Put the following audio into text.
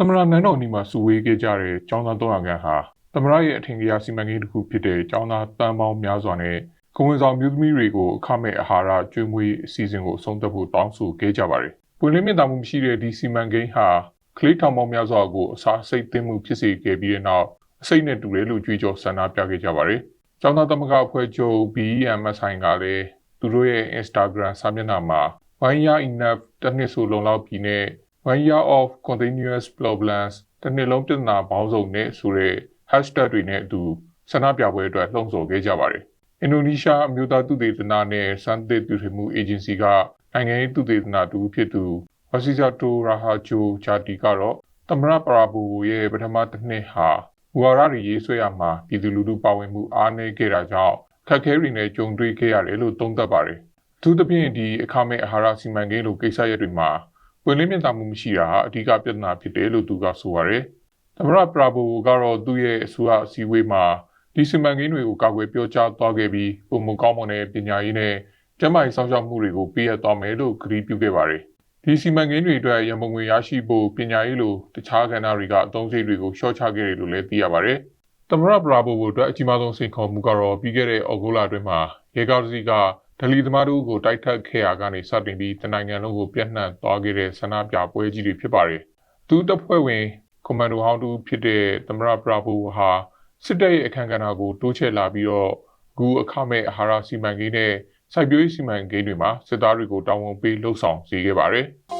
သမရနန်းတော်နီမှာစုဝေးခဲ့ကြတဲ့ចောင်းသား300ခန်းဟာသမရရဲ့အထင်ကြီးစီမံကိန်းတစ်ခုဖြစ်တဲ့ចောင်းသားတန်ပေါင်းများစွာနဲ့ကဝင်ဆောင်မျိုးသမီးတွေကိုအခမဲ့အာဟာရကျွေးမွေးအစီအစဉ်ကိုအဆုံးသတ်ဖို့တောင်းဆိုခဲ့ကြပါတယ်။ပွင့်လင်းမြင့်တာမှုမရှိတဲ့ဒီစီမံကိန်းဟာကလေးထောင်ပေါင်းများစွာကိုအစာစိတ်သိမ်းမှုဖြစ်စေခဲ့ပြီးတဲ့နောက်အစိတ်နဲ့တူတယ်လို့ကြွေးကြော်ဆန္ဒပြခဲ့ကြပါတယ်။ကျောင်းသားသမဂ္ဂအဖွဲ့ချုပ် BEM ဆိုင်ကလည်းသူတို့ရဲ့ Instagram စာမျက်နှာမှာ one year enough တစ်နှစ်ဆိုလုံလောက်ပြီနဲ့ one year of continuous problems တစ်နှစ်လုံးပြဿနာပေါင်းစုံနဲ့ဆိုတဲ့ hashtag တွေနဲ့အတူဆန္ဒပြပွဲအတွက်လှုံ့ဆော်ခဲ့ကြပါတယ်။အင်ဒိုနီးရှားအမျိုးသားသုတေသနနဲ့စမ်းသစ်တူထွေမှု agency ကနိုင်ငံရေးသုတေသနတူဖြစ်သူဝစီဇာတိုရာဟာဂျိုဂျာတီကတော့သမရပရာဘူရဲ့ပထမတစ်နှစ်ဟာဝါရတွေရေးဆွဲရမှာပြည်သူလူထုပါဝင်မှုအားနည်းခဲ့တာကြောင့်ခက်ခဲတွေနဲ့ကြုံတွေ့ခဲ့ရတယ်လို့သုံးသပ်ပါတယ်။သူသဖြင့်ဒီအခမဲ့အာဟာရစီမံကိန်းလိုကိစ္စရပ်တွေမှာ ပွင့်လင်းမြင်သာမှုမရှိတာဟာအဓိကပြဿနာဖြစ်တယ်လို့သူကဆိုပါတယ်။သမရပရာဘူကတော့သူ့ရဲ့အစိုးရအစည်းအဝေးမှာဒီစီမံကိန်းတွေကိုကာကွယ်ပြောကြားသွားခဲ့ပြီးပုံမကောင်းမွန်တဲ့ပညာရေးနဲ့ကျန်းမာရေးစောင့်ရှောက်မှုတွေကိုပေးအပ်သွားမယ်လို့ကတိပြုခဲ့ပါတယ်။ဒီစီမံကိန်းတွေအတွက်ရန်ပုံငွေရရှိဖို့ပညာရေးလိုတခြားကဏ္ဍတွေကအသုံးစရိတ်တွေကိုရှော့ချခဲ့တယ်လို့လည်းသိရပါတယ်။သမရပရာဘူအတွက်အကြီးမားဆုံးစိန်ခေါ်မှုကတော့ပြီးခဲ့တဲ့ဩဂုတ်လအတွင်းမှာရေကားစီက ဒလီသမားတို့ကိုတိုက်ထက်ခဲ့ရကနေစတင်ပြီးတနိုင်ငံလုံးကိုပြန့်နှံ့သွားခဲ့တဲ့ဆန္ဒပြပွဲကြီးတွေဖြစ်ပါတယ်။သူတပ်ဖွဲ့ဝင်ကွန်မန်ဒိုဟောင်းတူဖြစ်တဲ့သမရပရာဘူဟာစစ်တပ်ရဲ့အခမ်းကဏ္ဍကိုတိုးချဲ့လာပြီးတော့ဂူအခမဲ့အာဟာရစီမံကိန်းနဲ့စိုက်ပျိုးရေးစီမံကိန်းတွေမှာစစ်သားတွေကိုတာဝန်ပေးလှုပ်ဆောင်စေခဲ့ပါတယ်။